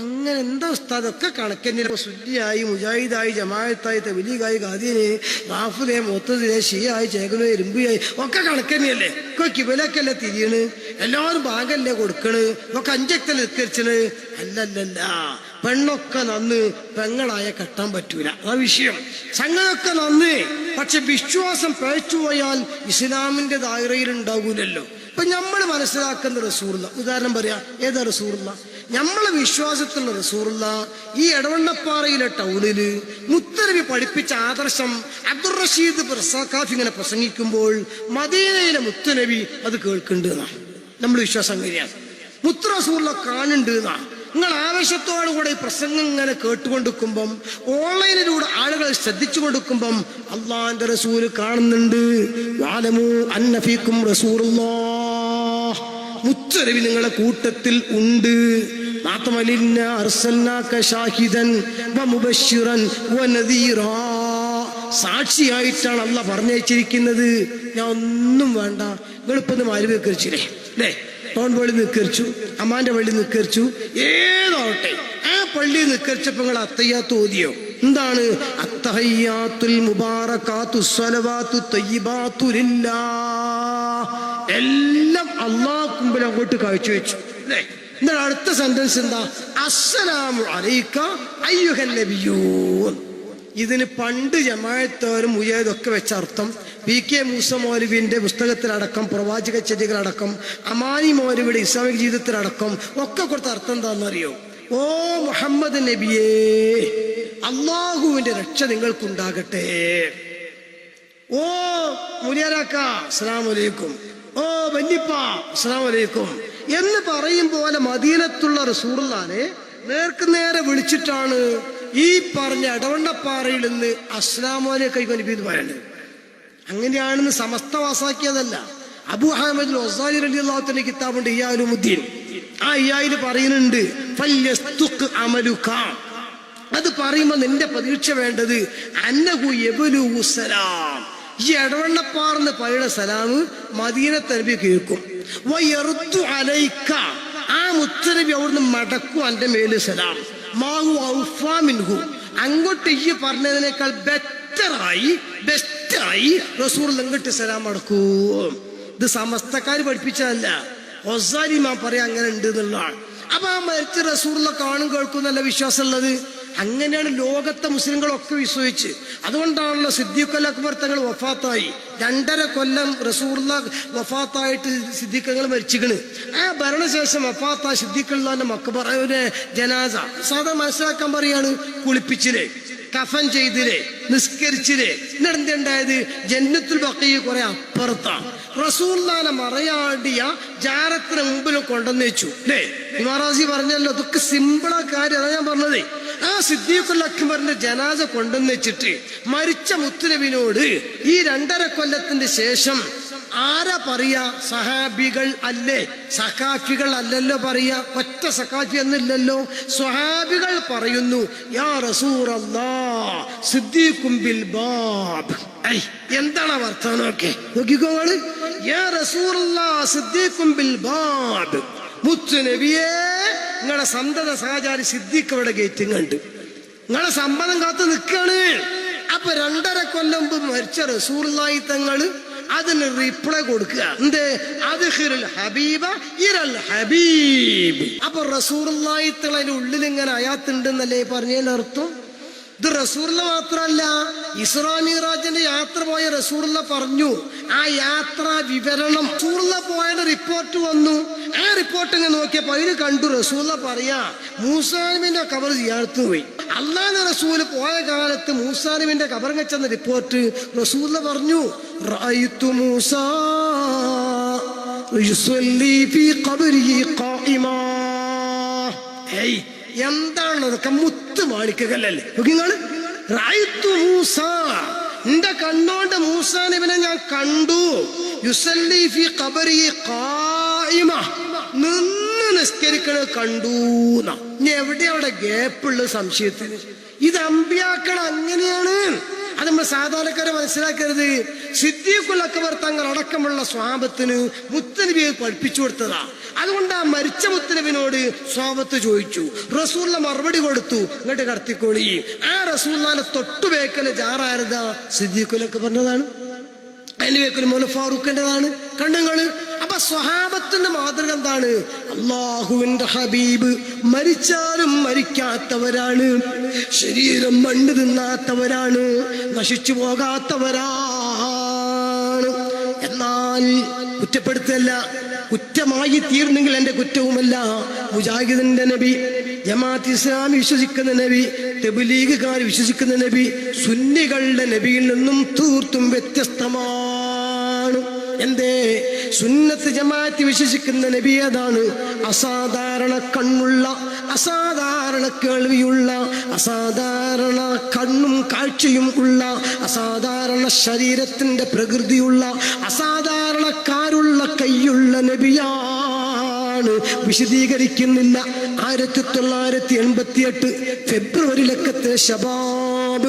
അങ്ങനെ എന്താ ഉസ്താദൊക്കെ കണക്കെന്നില്ല. സുല്ലിയായി മുജാഹിദായി ജമായത്തായി തബലീഗായി ഖാദീനെ റാഫിലെ മൊത്തത്തിലെ ഷിയായി ചേകനോ ഇരുമ്പിയായി ഒക്കെ കണക്കെന്നല്ലേ ഒക്കെ കിബിലൊക്കെയല്ലേ തിരിയണ്? എല്ലാവരും ഭാഗല്ലേ കൊടുക്കണ്? ഒക്കെ അഞ്ചക്കല്ലേ നിസ്കരിച്ചണ്? അല്ലല്ലല്ല. പെണ്ണൊക്കെ നന്ന് പെങ്ങളായ കെട്ടാൻ പറ്റൂല. ആ വിഷയം. സംഗതൊക്കെ നന്ന്. പക്ഷെ വിശ്വാസം പഴച്ചുപോയാൽ ഇസ്ലാമിന്റെ ദായറയിൽ ഉണ്ടാകൂലല്ലോ ഇപ്പൊ നമ്മൾ മനസ്സിലാക്കുന്ന റസൂറുള്ള ഉദാഹരണം പറയാ ഏതാ റസൂറുള്ള നമ്മളെ വിശ്വാസത്തിലുള്ള റസൂറുള്ള ഈ എടവണ്ണപ്പാറയിലെ ടൗണിൽ മുത്തരവി പഠിപ്പിച്ച ആദർശം അബ്ദുൾ റഷീദ് പ്രസാഖാഫ് ഇങ്ങനെ പ്രസംഗിക്കുമ്പോൾ മദീനയിലെ മുത്തനവി അത് കേൾക്കുന്നുണ്ട് നമ്മൾ വിശ്വാസം അങ്ങനെയാണ്. മുത്ത് റസൂറുള്ള കാണുന്നുണ്ട് നിങ്ങൾ ആവേശത്തോടു കൂടെ ഈ പ്രസംഗം ഇങ്ങനെ കേട്ടുകൊണ്ടിരിക്കുമ്പം ഓൺലൈനിലൂടെ ആളുകൾ ശ്രദ്ധിച്ചു കൊടുക്കുമ്പം അള്ളാന്റെ റസൂൽ കാണുന്നുണ്ട്. വാലമു അന്നഫീക്കും റസൂറുല്ലാഹ് മുത്തരവി നിങ്ങളെ കൂട്ടത്തിൽ ഉണ്ട്. സാക്ഷിയായിട്ടാണ് അല്ല പറഞ്ഞയച്ചിരിക്കുന്നത്. ഞാൻ ഒന്നും വേണ്ട. നിങ്ങളിപ്പൊന്ന് മാൽ വെക്കരിച്ചില്ലേ അല്ലേ ടോൺ പള്ളി നിക്കരിച്ചു അമ്മാന്റെ പള്ളി നിക്കരിച്ചു ഏതാവട്ടെ? പള്ളി നിക്കരിച്ചപ്പോ നിങ്ങൾ അത്തയ്യാത്ത് ഓതിയോ? എന്താണ്? അത്തഹയ്യാത്തുൽ മുബാറക്കാത്തു സ്വലവാത്തു തയ്യബാത്തുലില്ലാ എല്ലാം അള്ളാഹ് മുമ്പിൽ അങ്ങോട്ട് കാഴ്ചവെച്ചു. അല്ലേ? എന്നാൽ അടുത്ത സെന്റൻസ് എന്താ? അസ്സലാമു അലൈക്ക അയ്യുഹൻ നബിയൂൻ. ഇതിന് പണ്ട് ജമായത്തോരും ഉയരതൊക്കെ വെച്ച അർത്ഥം പി കെ മൂസ മൗലവിന്റെ പുസ്തകത്തിലടക്കം പ്രവാചക ചെടികളടക്കം അമാനി മൗലവിയുടെ ഇസ്ലാമിക ജീവിതത്തിലടക്കം ഒക്കെ കൊടുത്ത അർത്ഥം എന്താണെന്നറിയോ? ഓ മുഹമ്മദ് നബിയേ അള്ളാഹുവിന്റെ രക്ഷ നിങ്ങൾക്കുണ്ടാകട്ടെ. ഓ മുരിയാരാക്ക അസ്സലാം വലൈക്കും ഓ വല്യപ്പ വലൈക്കും എന്ന് പറയും പോലെ മദീനത്തുള്ള റസൂറുള്ളാനെ നേർക്ക് നേരെ വിളിച്ചിട്ടാണ് ഈ പറഞ്ഞ ഇടവണ്ണപ്പാറയിൽ നിന്ന് അസ്ലാമോലെ വലൈക്കും ഇത് പറയുന്നത് അങ്ങനെയാണെന്ന് സമസ്ത വാസാക്കിയതല്ല. അബു അഹമ്മദ് ഒസാലി അലി അള്ളാഹുത്തിന്റെ കിതാബുണ്ട് ഇയാലുമുദ്ദീൻ. ആ അയ്യായി പറയുന്നുണ്ട് അമലുക. അത് പറയുമ്പോ നിന്റെ പ്രതീക്ഷ വേണ്ടത് സലാം. ഈ എടവണ്ണപ്പാറന്ന് പഴയ സലാം മദീനത്തെ നബി കേൾക്കും. അലൈക്ക. ആ മുത്തനബി അവിടുന്ന് മടക്കും അന്റെ മേൽ സലാം. മാഹു അങ്ങോട്ട് ഈ പറഞ്ഞതിനേക്കാൾ ബെറ്ററായി ബെസ്റ്റായി റസൂർ ഇങ്ങോട്ട് സലാം മടക്കൂ ഇത് സമസ്തക്കാർ പഠിപ്പിച്ചതല്ല. ഒസാലിമാ പറയാ അങ്ങനെ ഉണ്ട് എന്നുള്ളതാണ്. അപ്പൊ ആ മരിച്ച റസൂറിലെ കാണും കേൾക്കും നല്ല വിശ്വാസമുള്ളത്. അങ്ങനെയാണ് ലോകത്തെ മുസ്ലിങ്ങളൊക്കെ വിശ്വസിച്ച്. അതുകൊണ്ടാണല്ലോ സിദ്ദീഖൽ അക്ബർ തങ്ങൾ വഫാത്തായി. രണ്ടര കൊല്ലം റസൂർല വഫാത്തായിട്ട് സിദ്ദീഖങ്ങൾ മരിച്ചിക്കണ് ആ ഭരണശേഷം വഫാത്ത സിദ്ദീഖുല്ലാന്റെ മക്കബറ ഒരു ജനാസ. സാധാ മനസ്സിലാക്കാൻ പറയാണ് കുളിപ്പിച്ചില്ലേ കഫൻ ചെയ്തില്ലേ നിസ്കരിച്ചില്ലേ? എന്നിട്ട് ഉണ്ടായത്? ജന്നത്തുൽ ബക്കീ കുറെ അപ്പുറത്താണ്. റസൂല്ലാനെ മറയാടിയ ജാരത്തിന് മുമ്പിൽ കൊണ്ടുവന്ന് വെച്ചു. അല്ലേ ഇമാറാസി പറഞ്ഞല്ലോ ഇതൊക്കെ സിമ്പിളാ കാര്യം. അതാ ഞാൻ പറഞ്ഞത്. ആ സിദ്ദീഖുൽ അക്ബറിന്റെ ജനാസ കൊണ്ടുവന്ന് വെച്ചിട്ട് മരിച്ച മുത്തുനബിനോട് ഈ രണ്ടര കൊല്ലത്തിന്റെ ശേഷം ആരാ പറയ സഹാബികൾ അല്ലേ? സഖാഫികൾ അല്ലല്ലോ പറയ. ഒറ്റ സഖാഫി എന്നില്ലല്ലോ. സ്വഹാബികൾ പറയുന്നു യാ റസൂർ സിദ്ദീഖും ബിൽ ബാബ്. എന്താണ് വർത്തമാനം വർത്താനമൊക്കെ നോക്കിക്കോൾ യാ റസൂർ സിദ്ദീഖും ബിൽ ബാബ്. മുത്തു നബിയേ നിങ്ങളെ സന്തത സഹചാരി സിദ്ദീഖ് അവിടെ ഗേറ്റും കണ്ട് നിങ്ങളെ സമ്മതം കാത്തു നിൽക്കാണ്. അപ്പൊ രണ്ടര കൊല്ലം മുമ്പ് മരിച്ച റസൂർലായി തങ്ങൾ അതിന് റിപ്ലൈ കൊടുക്കുക. എന്ത്? അത് ഹിറുൽ ഹബീബ ഇരൽ ഹബീബ്. അപ്പൊ റസൂർലായി തിളയുടെ ഉള്ളിൽ ഇങ്ങനെ അയാത്തുണ്ടെന്നല്ലേ പറഞ്ഞതിന്റെ അർത്ഥം? ഇത് റസൂറിൽ മാത്രല്ല. ഇസ്രാ മീറാജിന്റെ യാത്ര പോയ റസൂറുള്ള പറഞ്ഞു ആ യാത്ര വിവരണം. റസൂറുള്ള പോയുടെ റിപ്പോർട്ട് വന്നു. ആ റിപ്പോർട്ട് ഇങ്ങനെ നോക്കിയപ്പോ അതിന് കണ്ടു റസൂർല പറയാ മൂസാലിമിന്റെ കബർ ചെയ്യാത്തു പോയി. അള്ളാഹ് റസൂൽ പോയ കാലത്ത് മൂസാലിമിന്റെ കബർ വെച്ചെന്ന റിപ്പോർട്ട് റസൂർല പറഞ്ഞു റഅയ്തു മൂസാ യുസല്ലി ഫീ ഖബരിഹി എന്താണ്? മുത്ത് മാണിക്കല്ലേ നിങ്ങൾ. റായിത്തു മൂസ. എന്റെ കണ്ണോണ്ട് മൂസാ നബിനെ ഞാൻ കണ്ടു. യുസല്ലി ഫി ഖബരി ഖായിമ. നിന്ന് നിസ്കരിക്കണ കണ്ടു ഇനി എവിടെ അവിടെ ഗ്യാപ്പുള്ള സംശയത്തിന് ഇത് അമ്പിയാക്കൾ അങ്ങനെയാണ്. അത് നമ്മൾ സാധാരണക്കാരെ മനസ്സിലാക്കരുത്. സിദ്ദീഖുൽ അക്ബർ തങ്ങൾ അടക്കമുള്ള സ്വാപത്തിന് മുത്തനബിയെ പഠിപ്പിച്ചു കൊടുത്തതാ. അതുകൊണ്ട് ആ മരിച്ച മുത്തലവിനോട് സ്വാപത്ത് ചോദിച്ചു റസൂള്ള മറുപടി കൊടുത്തു ഇങ്ങോട്ട് കടത്തിക്കോളി. ആ റസൂല്ലാനെ തൊട്ടുവേക്കൽ ജാറാരതാ സിദ്ദീഖുലൊക്കെ പറഞ്ഞതാണ്. അതിന്റെ വേക്കൽ മോല ഫാറൂഖിന്റെതാണ് കണ്ണുങ്ങൾ അപ്പൊ സ്വഹാബത്തിന്റെ മാതൃക എന്താണ്? അള്ളാഹുവിന്റെ ഹബീബ് മരിച്ചാലും മരിക്കാത്തവരാണ്. ശരീരം മണ്ണ് തിന്നാത്തവരാണ്. നശിച്ചു പോകാത്തവരാണ്. എന്നാൽ കുറ്റപ്പെടുത്തല്ല. കുറ്റമായി തീർന്നെങ്കിൽ എന്റെ കുറ്റവുമല്ല. മുജാഹിദിന്റെ നബി ജമാഅത്ത് ഇസ്ലാമി വിശ്വസിക്കുന്ന നബി തെബുലീഗുകാർ വിശ്വസിക്കുന്ന നബി സുന്നികളുടെ നബിയിൽ നിന്നും തീർത്തും വ്യത്യസ്തമാണ് എന്തേ? സുന്നത്ത് ജമാഅത്ത് വിശ്വസിക്കുന്ന നബി അതാണ് അസാധാരണ കണ്ണുള്ള അസാധാരണ കേൾവിയുള്ള അസാധാരണ കണ്ണും കാഴ്ചയും ഉള്ള അസാധാരണ ശരീരത്തിന്റെ പ്രകൃതിയുള്ള അസാധാരണക്കാരുള്ള കൈയുള്ള നബിയാണ് വിശദീകരിക്കുന്നില്ല. ആയിരത്തി തൊള്ളായിരത്തി എൺപത്തി എട്ട് ഫെബ്രുവരി ലക്കത്തെ ശബാബ്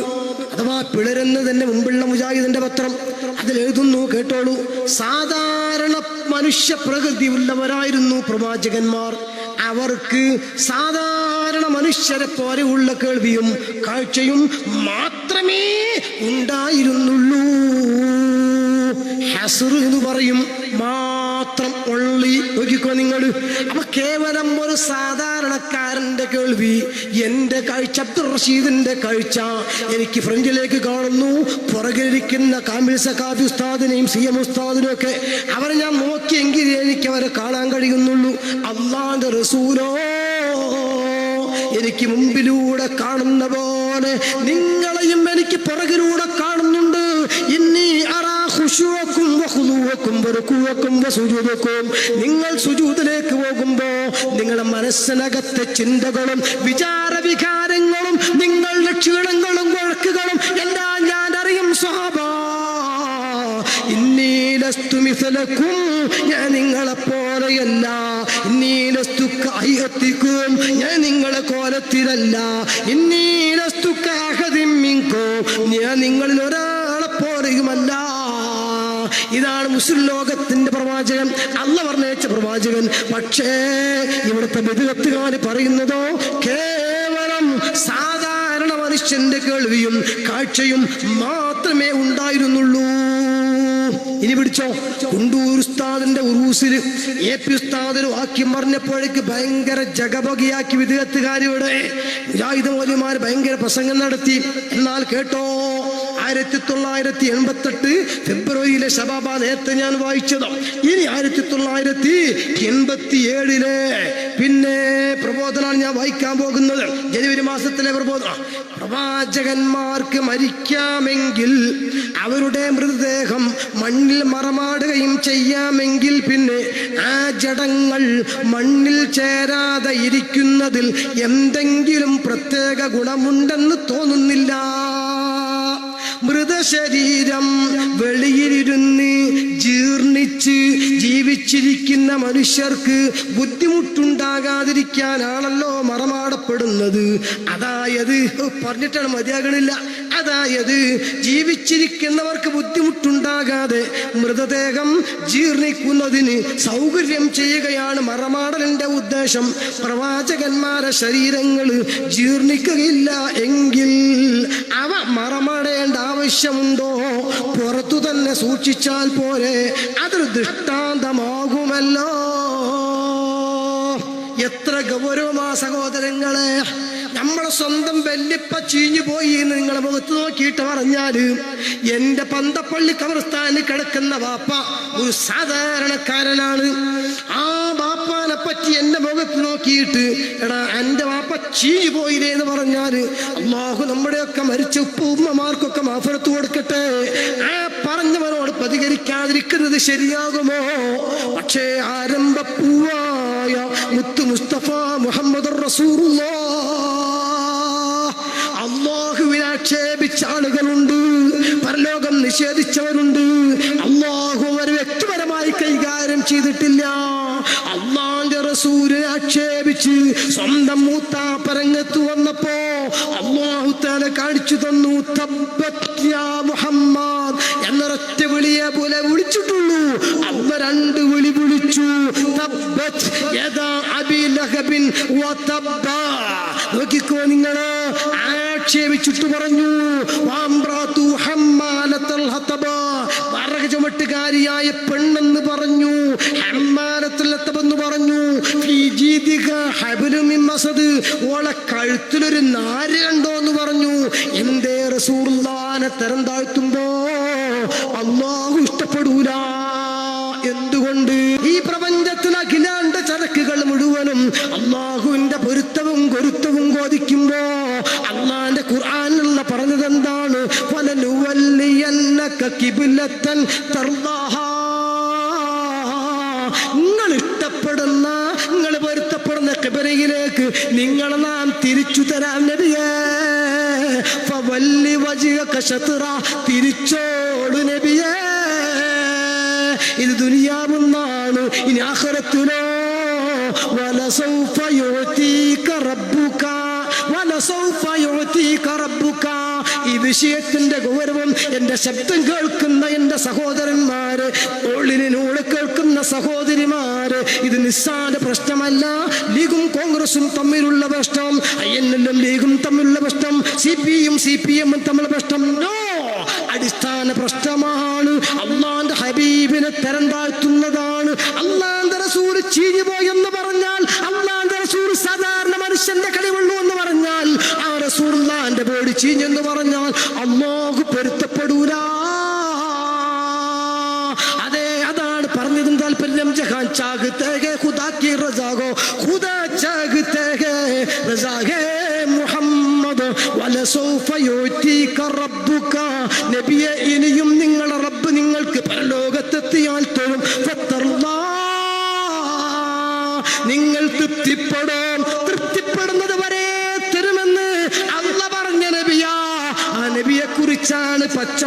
അഥവാ പിളരുന്ന തന്നെ മുമ്പുള്ള മുജാഹിദിന്റെ പത്രം അതിൽ എഴുതുന്നു കേട്ടോളൂ. സാധാരണ മനുഷ്യ പ്രകൃതി ഉള്ളവരായിരുന്നു പ്രവാചകന്മാർ. അവർക്ക് സാധാരണ മനുഷ്യരെ പോലെയുള്ള കേൾവിയും കാഴ്ചയും മാത്രമേ ഉണ്ടായിരുന്നുള്ളൂ. ഹസുർ എന്ന് പറയും മാത്രം ഒള്ളി നോക്കിക്കോ നിങ്ങൾ അപ്പൊ കേവലം ഒരു സാധാരണക്കാരന്റെ കേൾവി എന്റെ കാഴ്ച അബ്ദുൾ റഷീദിന്റെ കാഴ്ച. എനിക്ക് ഫ്രണ്ടിലേക്ക് കാണുന്നു. പുറകിലിരിക്കുന്ന കാമിൽ സഖാബി ഉസ്താദിനെയും സി എം ഉസ്താദിനെയും ഒക്കെ അവരെ ഞാൻ നോക്കിയെങ്കിൽ എനിക്ക് അവരെ കാണാൻ കഴിയുന്നുള്ളൂ. അള്ളാന്റെ റസൂലോ എനിക്ക് മുമ്പിലൂടെ കാണുന്ന പോലെ നിങ്ങളെയും എനിക്ക് പുറകിലൂടെ കാണുന്നുണ്ട് വഖുദൂഅക്കും വറുകൂഅക്കും സുജൂതക്കും നിങ്ങൾ സുജൂതിലേക്ക് പോകുമ്പോ നിങ്ങളുടെ മനസ്സിനകത്തെ ചിന്തകളും വിചാര വികാരങ്ങളും നിങ്ങളുടെ ക്ഷീണങ്ങളും വഴക്കുകളും എല്ലാം ഞാൻ അറിയും സ്വഭാവ ഇന്നീലസ്തു മിസലക്കും ഞാൻ നിങ്ങളെ പോലെയല്ല. ഇന്നീലസ്തു കായത്തിക്കും ഞാൻ നിങ്ങളെ കോലത്തിലല്ല. ഇന്നീലസ്തു കാഹതിമ്മിക്കും ഞാൻ നിങ്ങളിൽ ഇതാണ് മുസ്ലിം ലോകത്തിന്റെ പ്രവാചകൻ. അല്ല പറഞ്ഞയച്ച പ്രവാചകൻ. പക്ഷേ ഇവിടുത്തെ ബിദുകത്തുകാർ പറയുന്നതോ കേവലം സാധാരണ മനുഷ്യന്റെ കേൾവിയും കാഴ്ചയും മാത്രമേ ഉണ്ടായിരുന്നുള്ളൂ. ഇനി പിടിച്ചോ? കുണ്ടൂർ ഉസ്താദിന്റെ ഉറൂസിൽ എ പി ഉസ്താദിന് വാക്യം പറഞ്ഞപ്പോഴേക്ക് ഭയങ്കര ജഗബഗിയാക്കി വിദേഹത്തുകാരിവിടെ മുജാഹിദ് മൗലിമാർ ഭയങ്കര പ്രസംഗം നടത്തി. എന്നാൽ കേട്ടോ ആയിരത്തി തൊള്ളായിരത്തി എൺപത്തെട്ട് ഫെബ്രുവരിയിലെ ശബാബ നേരത്തെ ഞാൻ വായിച്ചത്. ഇനി ആയിരത്തി തൊള്ളായിരത്തി എൺപത്തി ഏഴിലെ പിന്നെ പ്രബോധനാണ് ഞാൻ വായിക്കാൻ പോകുന്നത്. ജനുവരി മാസത്തിലെ പ്രബോധന. പ്രവാചകന്മാർക്ക് മരിക്കാമെങ്കിൽ അവരുടെ മൃതദേഹം മണ്ണിൽ മറമാടുകയും ചെയ്യാമെങ്കിൽ പിന്നെ ആ ജടങ്ങൾ മണ്ണിൽ ചേരാതെ ഇരിക്കുന്നതിൽ എന്തെങ്കിലും പ്രത്യേക ഗുണമുണ്ടെന്ന് തോന്നുന്നില്ല. മൃതശരീരം വെളിയിലിരുന്ന് ജീർണിച്ച് ജീവിച്ചിരിക്കുന്ന മനുഷ്യർക്ക് ബുദ്ധിമുട്ടുണ്ടാകാതിരിക്കാനാണല്ലോ മറമാടപ്പെടുന്നത്. അതായത് പറഞ്ഞിട്ടാണ് മതിയാകണില്ല. അതായത് ജീവിച്ചിരിക്കുന്നവർക്ക് ബുദ്ധിമുട്ടുണ്ടാകാതെ മൃതദേഹം ജീർണിക്കുന്നതിന് സൗകര്യം ചെയ്യുകയാണ് മറമാടലിന്റെ ഉദ്ദേശം. പ്രവാചകന്മാരെ ശരീരങ്ങൾ ജീർണിക്കുകയില്ല എങ്കിൽ അവ മറമാടേണ്ട ആവശ്യമുണ്ടോ? പുറത്തു തന്നെ സൂക്ഷിച്ചാൽ പോരെ. അതൊരു ദൃഷ്ടാന്തമാകുമല്ലോ. എത്ര ഗൗരവമാ സഹോദരങ്ങളെ. നമ്മളെ സ്വന്തം വെല്ലിപ്പ ചീഞ്ഞു പോയി എന്ന് നിങ്ങളെ മുഖത്ത് നോക്കിയിട്ട് പറഞ്ഞാൽ എന്റെ പന്തപ്പള്ളി കബർസ്ഥാനിൽ കിടക്കുന്ന വാപ്പ ഒരു സാധാരണക്കാരനാണ്. ആ ബാപ്പാനെ പറ്റി എന്റെ മുഖത്ത് നോക്കിയിട്ട് എടാ എന്റെ വാപ്പ ചീഞ്ഞു പോയില്ലേ എന്ന് പറഞ്ഞാൽ അള്ളാഹു നമ്മുടെയൊക്കെ മരിച്ച ഉപ്പുമ്മമാർക്കൊക്കെ മാഫരത്ത് കൊടുക്കട്ടെ. ആ പറഞ്ഞവനോട് പ്രതികരിക്കാതിരിക്കുന്നത് ശരിയാകുമോ? പക്ഷേ ആരംഭപ്പൂവായ മുത്തു മുസ്തഫ മുഹമ്മദ് ആക്ഷേപിച്ച ആളുകളുണ്ട്. പരലോകം നിഷേധിച്ചവരുണ്ട്. അള്ളാഹു അവരെ വ്യക്തിപരമായി കൈകാര്യം ചെയ്തിട്ടില്ല. അള്ളാന്റെ റസൂരെ ആക്ഷേപിച്ച് സ്വന്തം മൂത്താപ്പരങ്ങത്ത് വന്നപ്പോ അള്ളാഹു തല കാണിച്ചു തന്നു മുഹമ്മദ് എന്നൊരൊറ്റ വിളിയെ പോലെ വിളിച്ചിട്ടുള്ളൂ. അമ്മ രണ്ട് വിളി വിളിച്ചു. നോക്കിക്കോ നിങ്ങൾ. ആക്ഷേപിച്ചിട്ട് പറഞ്ഞു. ചുമട്ടുകാരിയായ പെണ്ണെന്ന് പറഞ്ഞു. എന്ന് പറഞ്ഞു. ഓളെ കഴുത്തിലൊരു നാര് കണ്ടോ എന്ന് പറഞ്ഞു. എന്തേ റസൂർലാനെ തരം താഴ്ത്തുമ്പോ നിങ്ങൾ ഇഷ്ടപ്പെടുന്ന നിങ്ങൾ പൊരുത്തപ്പെടുന്ന കിബരയിലേക്ക് നിങ്ങൾ നാം തിരിച്ചു തരാൻ നബിയേ. തിരിച്ചോളു നബിയേ ഇത് ദുനിയാവുന്നാണ് ഇനി ആഖിറത്തിലോ വിഷയത്തിന്റെ ഗൗരവം എന്റെ ശബ്ദം കേൾക്കുന്ന എന്റെ സഹോദരന്മാര് ഉള്ളിനോട് കേൾക്കുന്ന സഹോദരിമാര് ഇത് നിസ്സാര പ്രശ്നമല്ല. ലീഗും കോൺഗ്രസും തമ്മിലുള്ള പ്രശ്നം ഐ എൻ എല്ലും ലീഗും തമ്മിലുള്ള പ്രശ്നം C P M C P എമ്മും തമ്മിലുള്ള പ്രശ്നം. നോ! അടിസ്ഥാന പ്രശ്നമാണ്. അള്ളാന്റെ ഹബീബിനെ തരം താഴ്ത്തുന്നതാണ്. അള്ളാന്റെ റസൂൽ ചീഞ്ഞു പോയെന്ന് പറഞ്ഞാൽ അള്ളാന്റെ റസൂൽ സാധാരണ മനുഷ്യന്റെ കഴിവുള്ളൂ എന്ന് പറഞ്ഞാൽ ആ റസൂൽ ബോഡി ചീഞ്ഞെന്ന് പറഞ്ഞാൽ നബിയെ ഇനിയും നിങ്ങളെ റബ്ബ് നിങ്ങൾക്ക് പരലോകത്തെത്തിയാൽ ഫത്തർല്ലാ. നിങ്ങൾ തൃപ്തിപ്പെടും. തൃപ്തിപ്പെടുന്നത് വരെ തരുമെന്ന് അല്ല പറഞ്ഞ നബിയാ. ആ നബിയെ കുറിച്ചാണ് പച്ച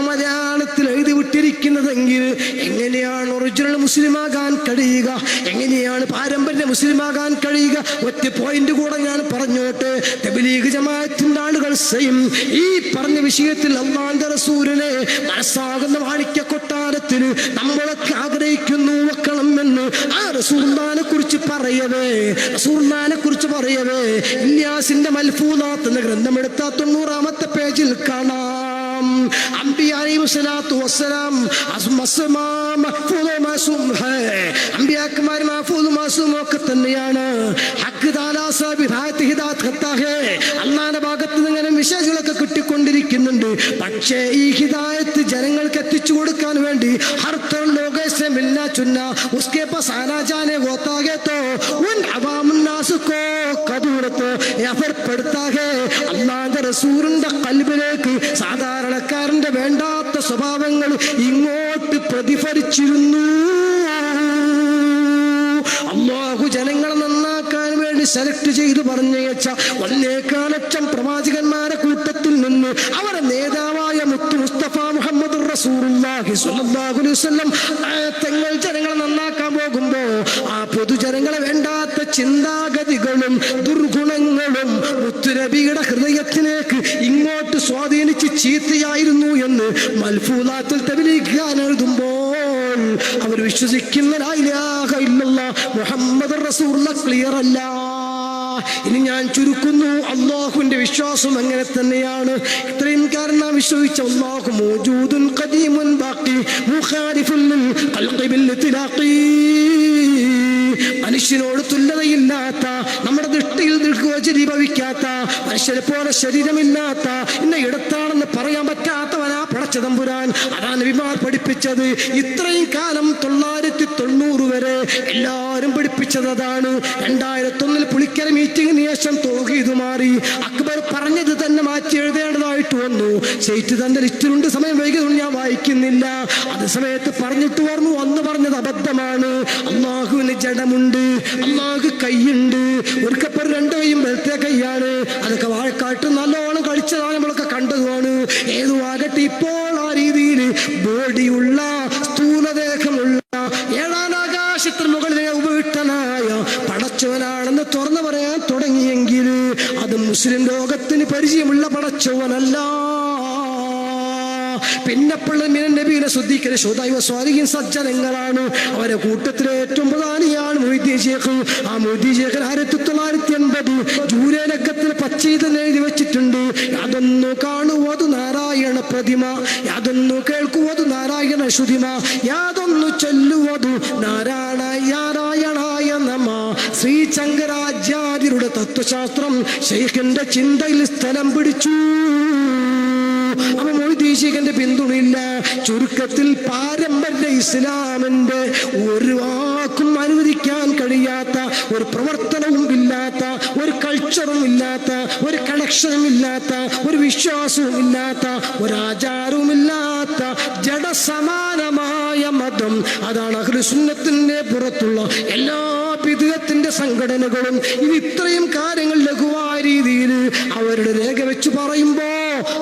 വിട്ടിരിക്കുന്നതെങ്കിൽ എങ്ങനെയാണ് ഒറിജിനൽ മുസ്ലിമാകാൻ കഴിയുക? എങ്ങനെയാണ് പാരമ്പര്യ മുസ്ലിമാകാൻ കഴിയുക? ഒറ്റ പോയിന്റ് കൂടെ ഞാൻ പറഞ്ഞോട്ട് തബ്ലീഗ് ജമാഅത്തിന്റെ ആളുകൾ സെയിം ഈ പറഞ്ഞ വിഷയത്തിൽ അള്ളാന്റെ റസൂലിനെ മനസ്സാകുന്ന വാണിക്യ കൊട്ടാരത്തിന് നമ്മളൊക്കെ ആഗ്രഹിക്കുന്നു വെക്കണം എന്ന്. ആ റസൂർദാനെ കുറിച്ച് പറയവേ റസൂർദാനെ കുറിച്ച് പറയവേ. ഇന്യാസിന്റെ മൽഫൂനാത്ത് എന്ന ഗ്രന്ഥം എടുത്ത തൊണ്ണൂറാമത്തെ പേജിൽ കാണാം. അംബിയ അലൈഹി സ്വലാത്തു വസ്സലാം അസ് മസ്മാ മഹ്ഫൂദ് മാസൂം ഹേ അംബിയാക്കന്മാർ മഹ്ഫൂദ് മാസൂം ഒക്കെ തന്നെയാണ് ഹക്ക് താലാ സാബി ഹായത്ത് ഹിദാത്ത് ഖത്താ ഹേ അള്ളാന്റെ ഭാഗത്ത് നിന്ന് ഇങ്ങനെ വിശേഷങ്ങളൊക്കെ കിട്ടിക്കൊണ്ടിരിക്കുന്നുണ്ട് പക്ഷേ ഈ ഹിദായത്ത് ജനങ്ങൾക്ക് എത്തിച്ചു കൊടുക്കാൻ വേണ്ടി ഹർ तर लोग से मिलना चुनना उसके पास आना जाने होता है तो उन अवाम नास को कदूरत या फिर पड़ता है അള്ളാന്റെ റസൂറിന്റെ കൽബിലേക്ക് പ്രതിഫലിച്ചിരുന്നു അള്ളാഹു ജനങ്ങളെ നന്നാക്കാൻ വേണ്ടി സെലക്ട് ചെയ്ത് പറഞ്ഞയച്ച ഒന്നേക്കാലക്ഷം പ്രവാചകന്മാരെ കൂട്ടത്തിൽ നിന്ന് അവരെ നേതാവായ മുത്തു മുസ്തഫ മുഹമ്മദ് തങ്ങൾ ജനങ്ങളെ നന്നാക്കാൻ പോകുമ്പോ ആ പൊതുജനങ്ങളെ വേണ്ടാത്ത ചിന്താഗതികളും ദുർഗുണങ്ങളും മുത്തുരബിയുടെ ഹൃദയത്തിലേക്ക് ഇങ്ങോട്ട് സ്വാധീനിച്ച് ചീത്തയായിരുന്നു എന്ന് മൽഫൂലാത്തിൽ തെളിയിക്കാൻ എഴുതുമ്പോൾ അവർ വിശ്വസിക്കുന്ന മുഹമ്മദ് ക്ലിയർ അല്ല. ഇനി ഞാൻ ചുരുക്കുന്നു. അള്ളാഹുവിന്റെ വിശ്വാസം അങ്ങനെ തന്നെയാണ്. ഇത്രയും കാരണം വിശ്വസിച്ച അള്ളാഹു മോജൂദുൻ ഖദീമുൻ ബാക്കി മുഖാലിഫുൽ ലിൽ ഖൽഖി ബിൽ ഇത്ലാഖി. മനുഷ്യനോട് തുല്യതയില്ലാത്ത നമ്മുടെ ദൃഷ്ടിയിൽ ദീർഘോചരീഭവിക്കാത്ത മനുഷ്യരെ പോലെ ശരീരമില്ലാത്ത ഇന്ന ഇടത്താണെന്ന് പറയാൻ പറ്റാത്തവനാ പടച്ച തമ്പുരാൻ അതാണ് നബിമാർ പഠിപ്പിച്ചത്. ഇത്രയും കാലം തൊള്ളായിരത്തി തൊണ്ണൂറ് വരെ എല്ലാവരും പഠിപ്പിച്ചത് അതാണ്. രണ്ടായിരത്തി ഒന്നിൽ പുളിക്കര മീറ്റിംഗിന് ശേഷം തോഹീത് മാറി. അക്ബർ പറഞ്ഞത് തന്നെ മാറ്റി എഴുതേണ്ടതായിട്ട് വന്നു. സെയ്റ്റ് തന്റെ ലിസ്റ്റിലുണ്ട് സമയം വൈകിയതുകൊണ്ട് ഞാൻ വായിക്കുന്നില്ല. അത് സമയത്ത് പറഞ്ഞിട്ട് പറഞ്ഞു അന്ന് പറഞ്ഞത് അബദ്ധമാണ്. അള്ളാഹുവിന് ജഡമുണ്ട് അള്ളാഹു കൈയുണ്ട്. ഒരുക്കപ്പർ രണ്ട് കൈയും വെളുത്തേ കൈയാണ്. അതൊക്കെ വാഴക്കാട്ട് നല്ലോണം കളിച്ചതാണ് നമ്മളൊക്കെ കണ്ടതുമാണ്. ഏതു ആകട്ടെ രീതിയിൽ ബോഡിയുള്ള സ്ഥൂലദേഹമുള്ള ഏഴാനാകാശത്തിന് മുകളിലെ ഉപവിട്ടനായ പടച്ചവനാണെന്ന് തുറന്നു പറയാൻ തുടങ്ങിയെങ്കിൽ അത് മുസ്ലിം ലോകത്തിന് പരിചയമുള്ള പടച്ചവനല്ല. പിന്നെപ്പുള്ള മിനൻ നബീനെ ശ്രദ്ധിക്കുന്ന ശോതായ സ്വാലിഹിൻ സജ്ജനങ്ങളാണ്. അവരെ കൂട്ടത്തിലെ ഏറ്റവും പ്രധാനിയാണ് മൊയ്തീൻ ഷേഖ്. ആ മൊയ്തീൻ ശേഖർ ആയിരത്തി തൊള്ളായിരത്തി എൺപത് ജൂലൈ ലക്കത്തിൽ എഴുതി വെച്ചിട്ടുണ്ട്. യാതൊന്നു കാണുവത് നാരായണ പ്രതിമ യാതൊന്നു കേൾക്കുവത് നാരായണ ശ്രുതിമ യാതൊന്നു ചൊല്ലുവതു നാരായണ നാരായണായ നമ. ശ്രീ ശങ്കരാചാര്യരുടെ തത്വശാസ്ത്രം ഷെയ്ഖിന്റെ ചിന്തയിൽ സ്ഥലം പിടിച്ചു. അവ മൊയ്തീശികന്റെ പിന്തുണയില്ല. ചുരുക്കത്തിൽ പാരമ്പര്യ ഇസ്ലാമിന്റെ ഒരു വാക്കും അനുവദിക്കാൻ കഴിയാത്ത ഒരു പ്രവർത്തനവും ഇല്ലാത്ത ഒരു കൾച്ചറും ഇല്ലാത്ത ഒരു കണക്ഷനും ഇല്ലാത്ത ഒരു വിശ്വാസവും ഇല്ലാത്ത ഒരാചാരവും ഇല്ലാത്ത ജഡസമാനമായ മതം അതാണ് അഹ്ലുസുന്നത്തിന്റെ പുറത്തുള്ള എല്ലാ പിതൃത്തിന്റെ സംഘടനകളും. ഇനി ഇത്രയും കാര്യങ്ങൾ ലഘുവായ രീതിയിൽ അവരുടെ രേഖ വെച്ച് പറയുമ്പോ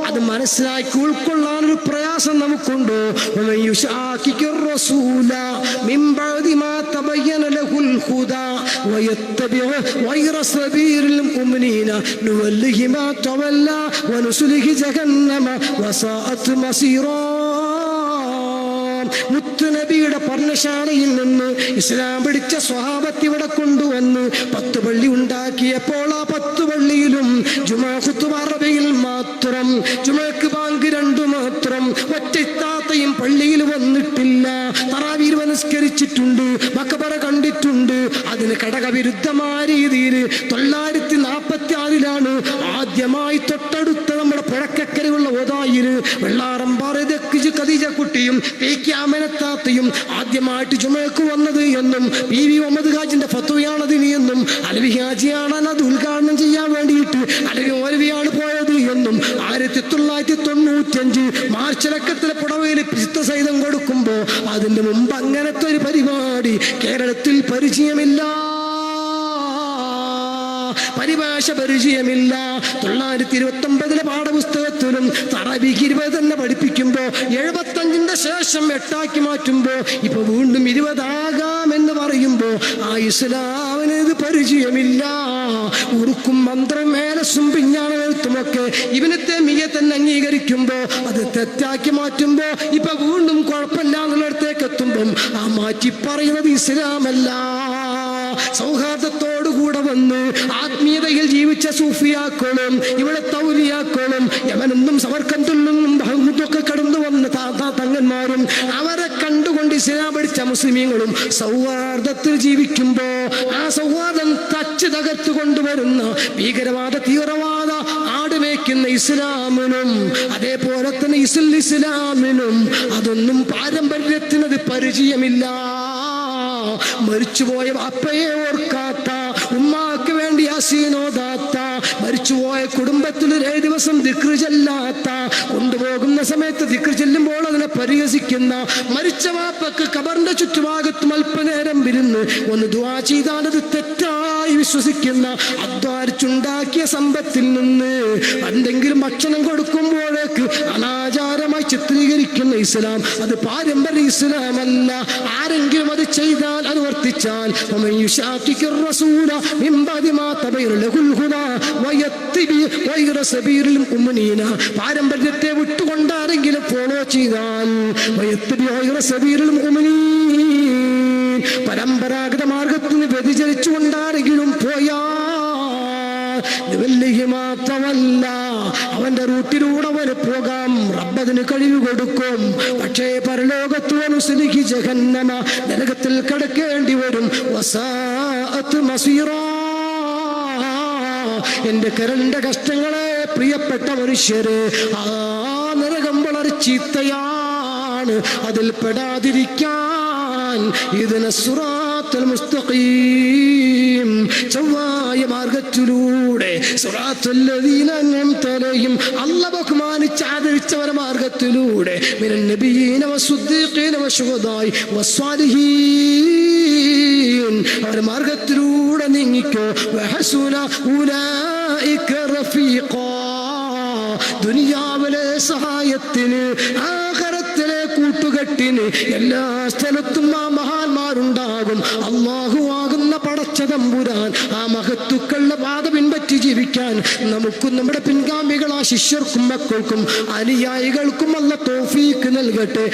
അത് മനസ്സിലാക്കി ഉൾക്കൊള്ളാൻ ഒരു പ്രയാസം നമുക്കുണ്ട്. മുത്തുനബിയുടെ പർണശാലയിൽ നിന്ന് ഇസ്ലാം പിടിച്ച സ്വഭാവത്തി ഇവിടെ കൊണ്ടുവന്ന് പത്ത് പള്ളി ഉണ്ടാക്കിയപ്പോൾ ആ പത്ത് പള്ളിയിലും ജുമാ കുത്തുവാറബയിൽ മാ മാത്രം ജുമക്ക് ബാങ്ക് രണ്ടു മാത്രം ഒറ്റത്താത്തയും പള്ളിയിൽ വന്നിട്ടില്ല. തറാവീർ നിസ്കരിച്ചിട്ടുണ്ട്. മക്കബറ കണ്ടിട്ടുണ്ട്. അതിന് ഘടകവിരുദ്ധമായ രീതിയിൽ തൊള്ളായിരത്തി നാൽപ്പത്തി ആറിലാണ് ആദ്യമായി തൊട്ടടുത്ത നമ്മുടെ പുഴക്കക്കരയുള്ള ഓതായിര് വെള്ളാറമ്പാറ ദക്കിജ് ഖദീജ കുട്ടിയും പി കെ അമനത്താത്തയും ആദ്യമായിട്ട് ചുമക്ക് വന്നത് എന്നും പി വി മുഹമ്മദ് ഹാജിന്റെ ഫത്തുവയാണതിന് എന്നും അലവി ഹാജിയാണ് അത് ഉദ്ഘാടനം ചെയ്യാൻ വേണ്ടിയിട്ട് ചിത്തസഹിതം കൊടുക്കുമ്പോ അതിന്റെ മുമ്പ് അങ്ങനത്തെ ഒരു പരിപാടി കേരളത്തിൽ പരിചയമില്ല. പരിഭാഷ പരിചയമില്ല. തൊള്ളായിരത്തി ഇരുപത്തി ഒമ്പതിലെ പാഠപുസ്തകത്തിലും തറബിക്ക് ഇരുപത് തന്നെ പഠിപ്പിക്കുമ്പോ എഴുപത്തഞ്ചിന്റെ ശേഷം എട്ടാക്കി മാറ്റുമ്പോ ഇപ്പൊ വീണ്ടും ഇരുപതാകാം എന്ന് പറയുമ്പോ ആ ഇസ്ലാമിന് ഇത് പരിചയമില്ല. ഉറുക്കും മന്ത്രം മേലസും പിഞ്ഞാണെഴുത്തുമൊക്കെ ഇവനത്തെ മിയ തന്നെ അംഗീകരിക്കുമ്പോ അത് തെറ്റാക്കി മാറ്റുമ്പോ ഇപ്പൊ വീണ്ടും കുഴപ്പമില്ല എന്നുള്ളിടത്തേക്ക് എത്തുമ്പം ആ മാറ്റി പറയുന്നത് ഇസ്ലാമല്ല. സൗഹാർദ്ദത്തോടുകൂടെ വന്ന് ആത്മീയതയിൽ ജീവിച്ച സൂഫിയാക്കളും ഇവിടെ തൗലിയാക്കളും യമനെന്നും സമർക്കന്തുല്ലും ബഹുദൊക്കെ കടന്നു വന്ന തങ്ങന്മാരും അവരെ കണ്ടുകൊണ്ട് ഇസ്ലാം പഠിച്ച മുസ്ലിമീങ്ങളും സൗഹാർദ്ദത്തിൽ ജീവിക്കുമ്പോൾ ആ സൗഹാർദ്ദം തച്ച് തകർത്തു കൊണ്ടുവരുന്ന ഭീകരവാദ തീവ്രവാദ ആടുമേക്കുന്ന ഇസ്ലാമിനും അതേപോലെ തന്നെ ഇസുൽ ഇസ്ലാമിനും അതൊന്നും പാരമ്പര്യത്തിനത് പരിചയമില്ല. മരിച്ചുപോയ അപ്പയെ ഓർക്കാത്ത ഉമ്മാക്ക് വേണ്ടി അസീനോദാത്ത മരിച്ചുപോയ കുടുംബത്തിൽ ഒരേ ദിവസം ദിക്റ് ചെല്ലാത്ത കൊണ്ടുപോകുന്ന സമയത്ത് ദിക്റ് ചെല്ലുമ്പോൾ പരിഹസിക്കുന്ന മരിച്ച വാപ്പക്ക് കബറിന്റെ ചുറ്റുഭാഗത്തും അല്പനേരം ഇരുന്ന് ഒന്ന് ദുവാ ചെയ്താലത് തെറ്റായി വിശ്വസിക്കുന്ന അധ്വാരിച്ചുണ്ടാക്കിയ സമ്പത്തിൽ നിന്ന് എന്തെങ്കിലും ഭക്ഷണം കൊടുക്കുമ്പോഴേക്ക് അനാചാരമായി ചിത്രീകരിക്കുന്ന ഇസ്ലാം അത് പാരമ്പര്യ ഇസ്ലാമല്ല. ആരെങ്കിലും അത് ചെയ്താൽ അത് വർത്തിച്ചാൽ പാരമ്പര്യത്തെ വിട്ടുകൊണ്ടാരെങ്കിലും ഫോളോ ചെയ്താൽ ويتبع غير سبيل المؤمنين പരമ്പരാഗത മാർഗത്തിന് വ്യതിചലിച്ചുകൊണ്ട് ആരെങ്കിലും പോയാൽ നിവല്ലിഹി മാത്രമല്ല അവന്റെ റൂട്ടിലൂടെ അവന് പോകാം റബ്ബതിന് കഴിവ് കൊടുക്കും പക്ഷേ പരലോകത്തു അനുസരിക്ക് ജഹന്നമ നരകത്തിൽ കിടക്കേണ്ടി വരും വസാഅത്ത് മസീറാ എന്റെ കരളിന്റെ കഷ്ടങ്ങളെ പ്രിയപ്പെട്ട മനുഷ്യര് ആ നരകം വളരെ ചീത്തയാണ് അതിൽ പെടാതിരിക്കാൻ മുസ്തഖീം ചൊവ്വായ മാർഗത്തിലൂടെ തലയും അല്ല ബഹുമാനിച്ച് ആദരിച്ചവരെ മാർഗത്തിലൂടെ മിനൻ മാർഗത്തിലൂടെ നീങ്ങിക്കോ. ദുനിയാവിലെ സഹായത്തിന് ആഖിറത്തിലെ കൂട്ടുകെട്ടിന് എല്ലാ സ്ഥലത്തും ആ മഹാന്മാരുണ്ടാകും. അള്ളാഹു ആകുന്ന പടച്ച തമ്പുരാൻ ആ മഹത്തുക്കളുടെ പാത പിൻപറ്റി ജീവിക്കാൻ നമുക്കും നമ്മുടെ പിൻഗാമികൾ ആ ശിഷ്യർക്കും മക്കൾക്കും അനുയായികൾക്കും അല്ല തോഫീക്ക് നൽകട്ടെ.